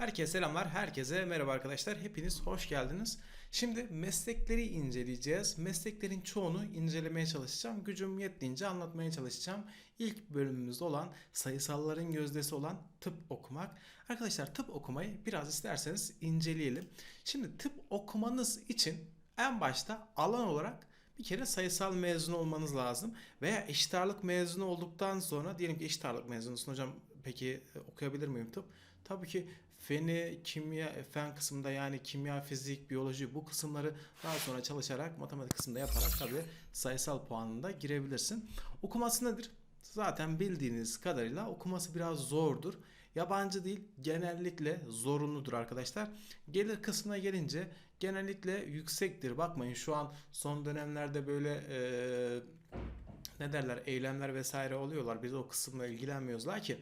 Herkese selamlar, herkese merhaba arkadaşlar. Hepiniz hoş geldiniz. Şimdi meslekleri inceleyeceğiz. Mesleklerin çoğunu incelemeye çalışacağım. Gücüm yettiğince anlatmaya çalışacağım. İlk bölümümüzde olan sayısalların gözdesi olan tıp okumak. Arkadaşlar tıp okumayı biraz isterseniz inceleyelim. Şimdi tıp okumanız için en başta alan olarak bir kere sayısal mezun olmanız lazım. Veya eşit ağırlık mezunu olduktan sonra diyelim ki eşit ağırlık mezunusun hocam peki e, okuyabilir miyim tıp? Tabii ki feni, kimya, fen kısmında yani kimya, fizik, biyoloji bu kısımları daha sonra çalışarak matematik kısmında yaparak tabii sayısal puanında girebilirsin. Okuması nedir? Zaten bildiğiniz kadarıyla okuması biraz zordur. Yabancı değil genellikle zorunludur arkadaşlar. Gelir kısmına gelince genellikle yüksektir. Bakmayın şu an son dönemlerde böyle eee, ne derler eylemler vesaire oluyorlar. Biz o kısımla ilgilenmiyoruz. Lakin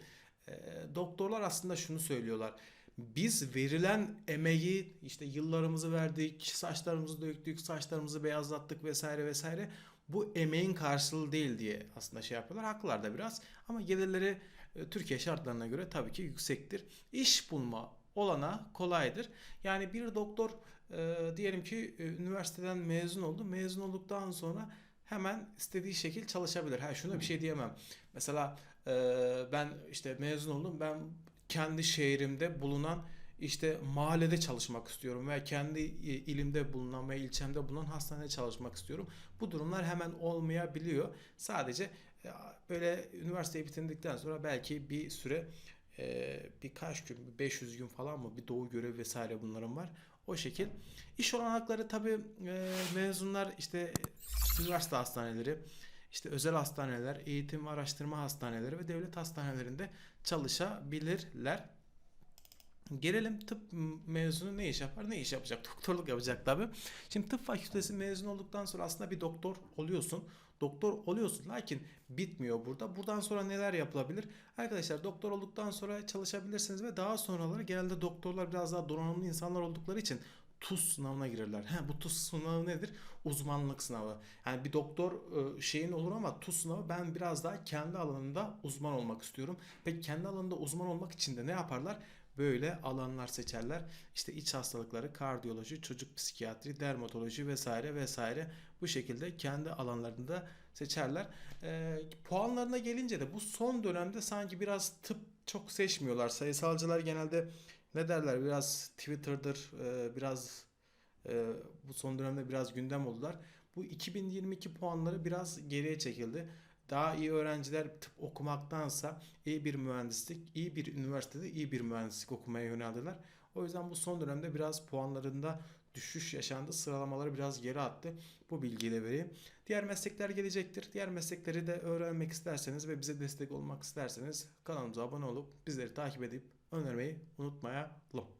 e, doktorlar aslında şunu söylüyorlar. Biz verilen emeği işte yıllarımızı verdik, saçlarımızı döktük, saçlarımızı beyazlattık vesaire vesaire. Bu emeğin karşılığı değil diye aslında şey yapıyorlar. Haklılar da biraz ama gelirleri e, Türkiye şartlarına göre tabii ki yüksektir. İş bulma olana kolaydır. Yani bir doktor e, diyelim ki e, üniversiteden mezun oldu. Mezun olduktan sonra hemen istediği şekil çalışabilir. Ha şuna bir şey diyemem. Mesela e, ben işte mezun oldum. Ben kendi şehrimde bulunan işte mahallede çalışmak istiyorum veya kendi ilimde bulunan ve ilçemde bulunan hastanede çalışmak istiyorum. Bu durumlar hemen olmayabiliyor. Sadece e, böyle üniversiteyi bitirdikten sonra belki bir süre e, birkaç gün, 500 gün falan mı bir doğu görevi vesaire bunların var. O şekil. İş olanakları tabii e, mezunlar işte üniversite hastaneleri, işte özel hastaneler, eğitim araştırma hastaneleri ve devlet hastanelerinde çalışabilirler. Gelelim tıp mezunu ne iş yapar? Ne iş yapacak? Doktorluk yapacak tabii. Şimdi tıp fakültesi mezun olduktan sonra aslında bir doktor oluyorsun. Doktor oluyorsun lakin bitmiyor burada. Buradan sonra neler yapılabilir? Arkadaşlar doktor olduktan sonra çalışabilirsiniz ve daha sonraları genelde doktorlar biraz daha donanımlı insanlar oldukları için TUS sınavına girerler. He, bu TUS sınavı nedir? Uzmanlık sınavı. Yani bir doktor e, şeyin olur ama TUS sınavı ben biraz daha kendi alanında uzman olmak istiyorum. Peki kendi alanında uzman olmak için de ne yaparlar? Böyle alanlar seçerler. İşte iç hastalıkları, kardiyoloji, çocuk psikiyatri, dermatoloji vesaire vesaire bu şekilde kendi alanlarında seçerler. E, puanlarına gelince de bu son dönemde sanki biraz tıp çok seçmiyorlar. Sayısalcılar genelde ne derler biraz Twitter'dır e, biraz e, bu son dönemde biraz gündem oldular. Bu 2022 puanları biraz geriye çekildi. Daha iyi öğrenciler tıp okumaktansa iyi bir mühendislik, iyi bir üniversitede iyi bir mühendislik okumaya yöneldiler. O yüzden bu son dönemde biraz puanlarında düşüş yaşandı. Sıralamaları biraz geri attı. Bu bilgiyi de vereyim. Diğer meslekler gelecektir. Diğer meslekleri de öğrenmek isterseniz ve bize destek olmak isterseniz kanalımıza abone olup bizleri takip edip önermeyi unutmayalım.